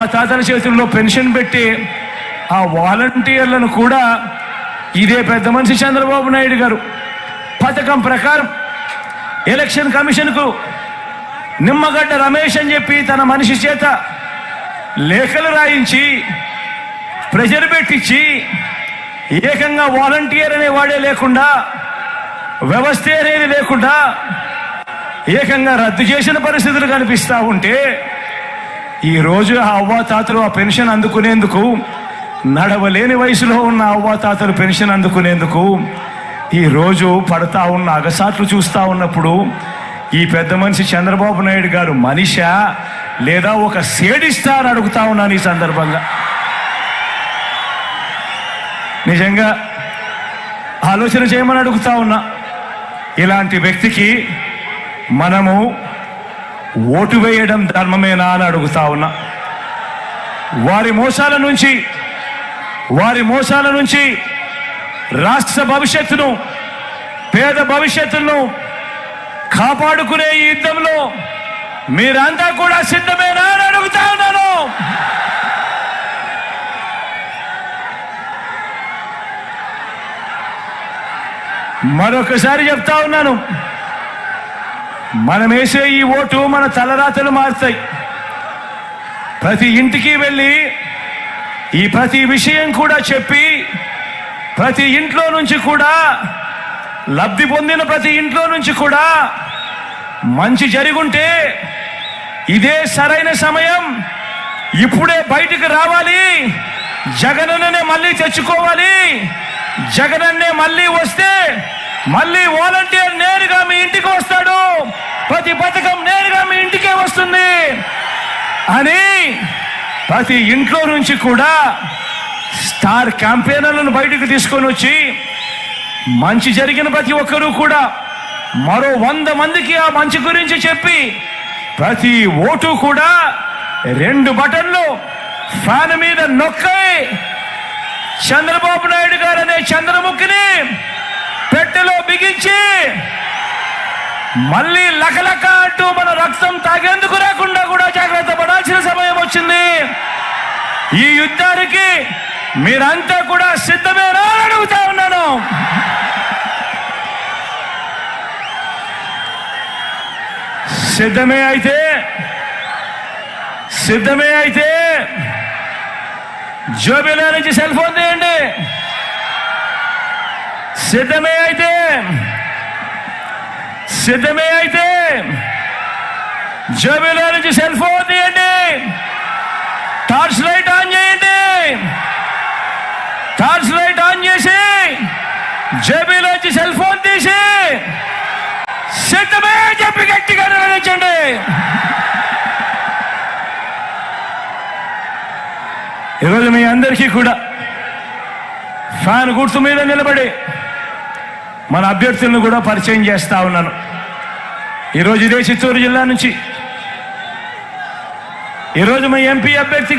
మా తాతల చేతుల్లో పెన్షన్ పెట్టి ఆ వాలంటీర్లను కూడా ఇదే పెద్ద మనిషి చంద్రబాబు నాయుడు గారు పథకం ప్రకారం ఎలక్షన్ కమిషన్కు నిమ్మగడ్డ రమేష్ అని చెప్పి తన మనిషి చేత లేఖలు రాయించి ప్రెజర్ పెట్టించి ఏకంగా వాలంటీర్ అనే వాడే లేకుండా వ్యవస్థ అనేది లేకుండా ఏకంగా రద్దు చేసిన పరిస్థితులు కనిపిస్తా ఉంటే ఈ రోజు ఆ అవ్వాతాతలు ఆ పెన్షన్ అందుకునేందుకు నడవలేని వయసులో ఉన్న అవ్వాతాతలు పెన్షన్ అందుకునేందుకు ఈ రోజు పడతా ఉన్న అగసాట్లు చూస్తూ ఉన్నప్పుడు ఈ పెద్ద మనిషి చంద్రబాబు నాయుడు గారు మనిష లేదా ఒక సేడిస్తా అని అడుగుతా ఉన్నాను ఈ సందర్భంగా. నిజంగా ఆలోచన చేయమని అడుగుతా ఉన్నా. ఇలాంటి వ్యక్తికి మనము ఓటు వేయడం ధర్మమేనా అని అడుగుతా ఉన్నా. వారి మోసాల నుంచి వారి మోసాల నుంచి రాష్ట్ర భవిష్యత్తును పేద భవిష్యత్తును కాపాడుకునే ఈ యుద్ధంలో మీరంతా కూడా సిద్ధమేనా అని అడుగుతా ఉన్నాను. మరొకసారి చెప్తా ఉన్నాను. మనం వేసే ఈ ఓటు మన తలరాతలు మారుతాయి. ప్రతి ఇంటికి వెళ్ళి ఈ ప్రతి విషయం కూడా చెప్పి ప్రతి ఇంట్లో నుంచి కూడా లబ్ధి పొందిన ప్రతి ఇంట్లో నుంచి కూడా మంచి జరుగుంటే ఇదే సరైన సమయం. ఇప్పుడే బయటికి రావాలి. జగనన్నే మళ్ళీ తెచ్చుకోవాలి. జగనన్నే మళ్ళీ వస్తే మళ్ళీ వాలంటీర్ నేరుగా మీ ఇంటికి వస్తాడు. ప్రతి పథకం నేరుగా మీ ఇంటికే వస్తుంది. అని ప్రతి ఇంట్లో నుంచి కూడా స్టార్ క్యాంపెయినర్లను బయటకు తీసుకొని వచ్చి మంచి జరిగిన ప్రతి ఒక్కరూ కూడా మరో వంద మందికి ఆ మంచి గురించి చెప్పి ప్రతి ఓటు కూడా రెండు బటన్లు ఫ్యాన్ మీద నొక్కై చంద్రబాబు నాయుడు గారు అనే చంద్రముఖిని పెట్టెలో బిగించి మళ్ళీ లకలక అంటూ మన రక్తం తాగేందుకు రాకుండా కూడా జాగ్రత్త పడాల్సిన సమయం వచ్చింది. ఈ యుద్ధానికి మీరంతా కూడా సిద్ధమేనా అడుగుతా ఉన్నాను. సిద్ధమే అయితే సిద్ధమే అయితే జోబిలో నుంచి సెల్ ఫోన్ తీయండి. సిద్ధమే అయితే. సిద్ధమే అయితే. జోబిలో నుంచి సెల్ ఫోన్ తీయండి. టార్చ్ లైట్ ఆన్ చేయండి. టార్చ్ లైట్ ఆన్ చేసి జేబీలోంచి సెల్ ఫోన్ తీసి సిద్ధమే చెప్పి గట్టిగా నిర్వహించండి ఈరోజు మీ అందరికీ కూడా ఫ్యాన్ గుర్తు మీద నిలబడి మన అభ్యర్థులను కూడా పరిచయం చేస్తా ఉన్నాను. ఈరోజు ఇదే చిత్తూరు జిల్లా నుంచి. ఈరోజు మా ఎంపీ అభ్యర్థి